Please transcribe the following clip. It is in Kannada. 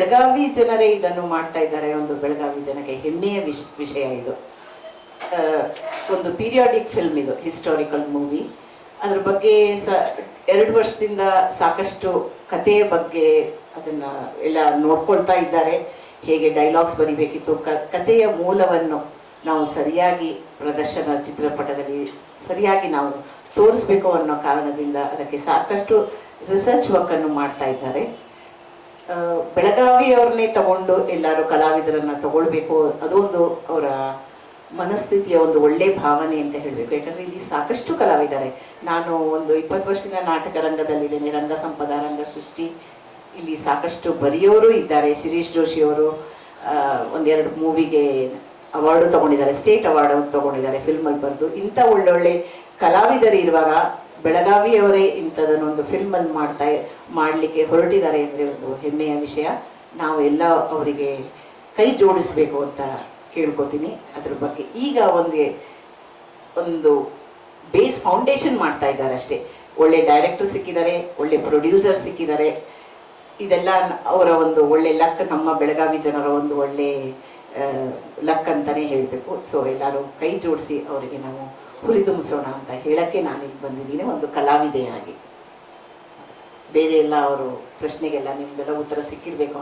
ಬೆಳಗಾವಿ ಜನರೇ ಇದನ್ನು ಮಾಡ್ತಾ ಇದ್ದಾರೆ. ಒಂದು ಬೆಳಗಾವಿ ಜನಕ್ಕೆ ಹೆಮ್ಮೆಯ ವಿಷ, ವಿಷಯ ಇದು. ಒಂದು ಪೀರಿಯಾಡಿಕ್ ಫಿಲ್ಮ್ ಇದು, ಹಿಸ್ಟೋರಿಕಲ್ ಮೂವಿ. ಅದ್ರ ಬಗ್ಗೆ ಸ, ಎರಡು ವರ್ಷದಿಂದ ಸಾಕಷ್ಟು ಕಥೆಯ ಬಗ್ಗೆ ಅದನ್ನ ಎಲ್ಲ ನೋಡ್ಕೊಳ್ತಾ ಇದ್ದಾರೆ. ಹೇಗೆ ಡೈಲಾಗ್ಸ್ ಬರಿಬೇಕಿತ್ತು. ಕ, ಕಥೆಯ ಮೂಲವನ್ನು ನಾವು ಸರಿಯಾಗಿ ಪ್ರದರ್ಶನ ಚಿತ್ರಪಟದಲ್ಲಿ ಸರಿಯಾಗಿ ನಾವು ತೋರಿಸ್ಬೇಕು ಅನ್ನೋ ಕಾರಣದಿಂದ ಅದಕ್ಕೆ ಸಾಕಷ್ಟು ರಿಸರ್ಚ್ ವರ್ಕನ್ನು ಮಾಡ್ತಾ ಇದ್ದಾರೆ. ಬೆಳಗಾವಿಯವ್ರನ್ನೇ ತಗೊಂಡು ಎಲ್ಲರೂ ಕಲಾವಿದರನ್ನ ತಗೊಳ್ಬೇಕು ಅದೊಂದು ಅವರ ಮನಸ್ಥಿತಿಯ ಒಂದು ಒಳ್ಳೆ ಭಾವನೆ ಅಂತ ಹೇಳಬೇಕು. ಯಾಕಂದ್ರೆ ಇಲ್ಲಿ ಸಾಕಷ್ಟು ಕಲಾವಿದರೆ. ನಾನು ಒಂದು ಇಪ್ಪತ್ತು ವರ್ಷದಿಂದ ನಾಟಕ ರಂಗದಲ್ಲಿದ್ದೇನೆ, ರಂಗ ಸಂಪದ, ರಂಗ ಸೃಷ್ಟಿ. ಇಲ್ಲಿ ಸಾಕಷ್ಟು ಬರೆಯೋರು ಇದ್ದಾರೆ. ಶಿರೀಶ್ ಜೋಶಿ ಅವರು ಒಂದೆರಡು ಮೂವಿಗೆ ಅವಾರ್ಡು ತಗೊಂಡಿದ್ದಾರೆ, ಸ್ಟೇಟ್ ಅವಾರ್ಡ್ ತಗೊಂಡಿದ್ದಾರೆ ಫಿಲ್ಮಲ್ಲಿ ಬಂದು. ಇಂಥ ಒಳ್ಳೊಳ್ಳೆ ಕಲಾವಿದರು ಇರುವಾಗ ಬೆಳಗಾವಿಯವರೇ ಇಂಥದನ್ನೊಂದು ಫಿಲ್ಮಲ್ಲಿ ಮಾಡ್ತಾ ಮಾಡಲಿಕ್ಕೆ ಹೊರಟಿದ್ದಾರೆ ಅಂದರೆ ಒಂದು ಹೆಮ್ಮೆಯ ವಿಷಯ. ನಾವು ಎಲ್ಲ ಅವರಿಗೆ ಕೈ ಜೋಡಿಸಬೇಕು ಅಂತ ಕೇಳ್ಕೊತೀನಿ ಅದ್ರ ಬಗ್ಗೆ ಈಗ ಒಂದು ಒಂದು ಬೇಸ್ ಫೌಂಡೇಶನ್ ಮಾಡ್ತಾ ಇದ್ದಾರೆ ಅಷ್ಟೇ. ಒಳ್ಳೆ ಡೈರೆಕ್ಟರ್ ಸಿಕ್ಕಿದ್ದಾರೆ, ಒಳ್ಳೆ ಪ್ರೊಡ್ಯೂಸರ್ ಸಿಕ್ಕಿದ್ದಾರೆ. ಇದೆಲ್ಲ ಅವರ ಒಂದು ಒಳ್ಳೆ ಲಕ್ ನಮ್ಮ ಬೆಳಗಾವಿ ಜನರ ಒಂದು ಒಳ್ಳೆ ಲಕ್ ಅಂತಾನೆ ಹೇಳಬೇಕು. ಸೊ ಎಲ್ಲರೂ ಕೈ ಜೋಡಿಸಿ ಅವರಿಗೆ ನಾವು ಹುರಿದುಂಬಿಸೋಣ ಅಂತ ಹೇಳಕ್ಕೆ ನಾನು ಇಲ್ಲಿ ಬಂದಿದ್ದೀನಿ. ಒಂದು ಕಲಾವಿದೆಯಾಗಿ. ಬೇರೆ ಎಲ್ಲ ಅವರು ಪ್ರಶ್ನೆಗೆಲ್ಲ ನಿಮ್ದೆಲ್ಲ ಉತ್ತರ ಸಿಕ್ಕಿರ್ಬೇಕು